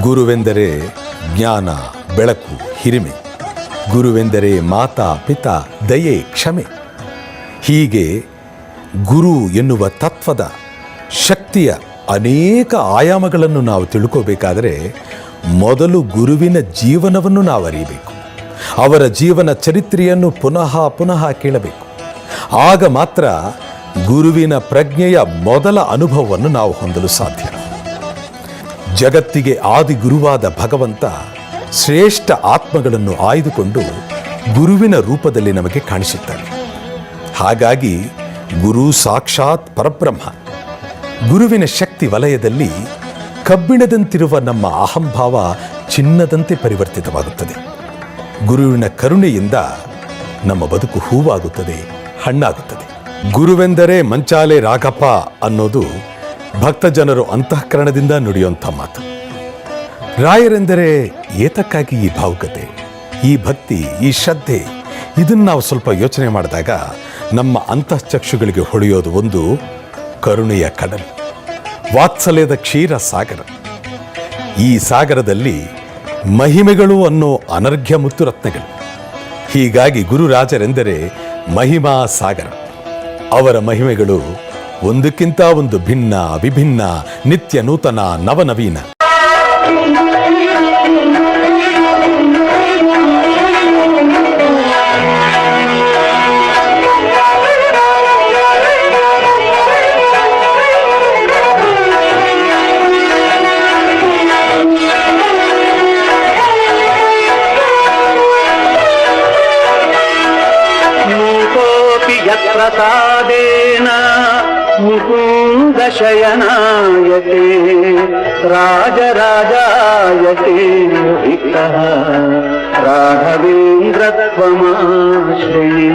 ಗುರುವೆಂದರೆ ಜ್ಞಾನ, ಬೆಳಕು, ಹಿರಿಮೆ. ಗುರುವೆಂದರೆ ಮಾತಾ, ಪಿತಾ, ದಯೆ, ಕ್ಷಮೆ. ಹೀಗೆ ಗುರು ಎನ್ನುವ ತತ್ವದ ಶಕ್ತಿಯ ಅನೇಕ ಆಯಾಮಗಳನ್ನು ನಾವು ತಿಳ್ಕೋಬೇಕಾದರೆ ಮೊದಲು ಗುರುವಿನ ಜೀವನವನ್ನು ನಾವು ಅರಿಯಬೇಕು ಅವರ ಜೀವನ ಚರಿತ್ರೆಯನ್ನು ಪುನಃ ಪುನಃ ಕೇಳಬೇಕು. ಆಗ ಮಾತ್ರ ಗುರುವಿನ ಪ್ರಜ್ಞೆಯ ಮೊದಲ ಅನುಭವವನ್ನು ನಾವು ಹೊಂದಲು ಸಾಧ್ಯ. ಜಗತ್ತಿಗೆ ಆದಿಗುರುವಾದ ಭಗವಂತ ಶ್ರೇಷ್ಠ ಆತ್ಮಗಳನ್ನು ಆಯ್ದುಕೊಂಡು ಗುರುವಿನ ರೂಪದಲ್ಲಿ ನಮಗೆ ಕಾಣಿಸುತ್ತಾನೆ. ಹಾಗಾಗಿ ಗುರು ಸಾಕ್ಷಾತ್ ಪರಬ್ರಹ್ಮ. ಗುರುವಿನ ಶಕ್ತಿ ವಲಯದಲ್ಲಿ ಕಬ್ಬಿಣದಂತಿರುವ ನಮ್ಮ ಅಹಂಭಾವ ಚಿನ್ನದಂತೆ ಪರಿವರ್ತಿತವಾಗುತ್ತದೆ. ಗುರುವಿನ ಕರುಣೆಯಿಂದ ನಮ್ಮ ಬದುಕು ಹೂವಾಗುತ್ತದೆ, ಹಣ್ಣಾಗುತ್ತದೆ. ಗುರುವೆಂದರೆ ಮಂಚಾಲೆ ರಾಘಪ್ಪ ಅನ್ನೋದು ಭಕ್ತ ಜನರು ಅಂತಃಕರಣದಿಂದ ನುಡಿಯುವಂಥ ಮಾತು. ರಾಯರೆಂದರೆ ಏತಕ್ಕಾಗಿ ಈ ಭಾವುಕತೆ, ಈ ಭಕ್ತಿ, ಈ ಶ್ರದ್ಧೆ? ಇದನ್ನು ನಾವು ಸ್ವಲ್ಪ ಯೋಚನೆ ಮಾಡಿದಾಗ ನಮ್ಮ ಅಂತಃಚಕ್ಷುಗಳಿಗೆ ಹೊಳೆಯೋದು ಒಂದು ಕರುಣೆಯ ಕಡಲು ವಾತ್ಸಲ್ಯದ ಕ್ಷೀರ ಸಾಗರ. ಈ ಸಾಗರದಲ್ಲಿ ಮಹಿಮೆಗಳು ಅನ್ನೋ ಅನರ್ಘ್ಯ ಮುತ್ತು ರತ್ನಗಳು ಹೀಗಾಗಿ ಗುರುರಾಜರೆಂದರೆ ಮಹಿಮಾ ಸಾಗರ. ಅವರ ಮಹಿಮೆಗಳು ಒಂದಕ್ಕಿಂತ ಒಂದು ಭಿನ್ನ ವಿಭಿನ್ನ ನಿತ್ಯ ನೂತನ ನವನವೀನ ప్రసాదేనా ముకుంద శయనాయతే రాజరాజాయతే విక్త రాఘవేంద్రత్వమాశ్రయే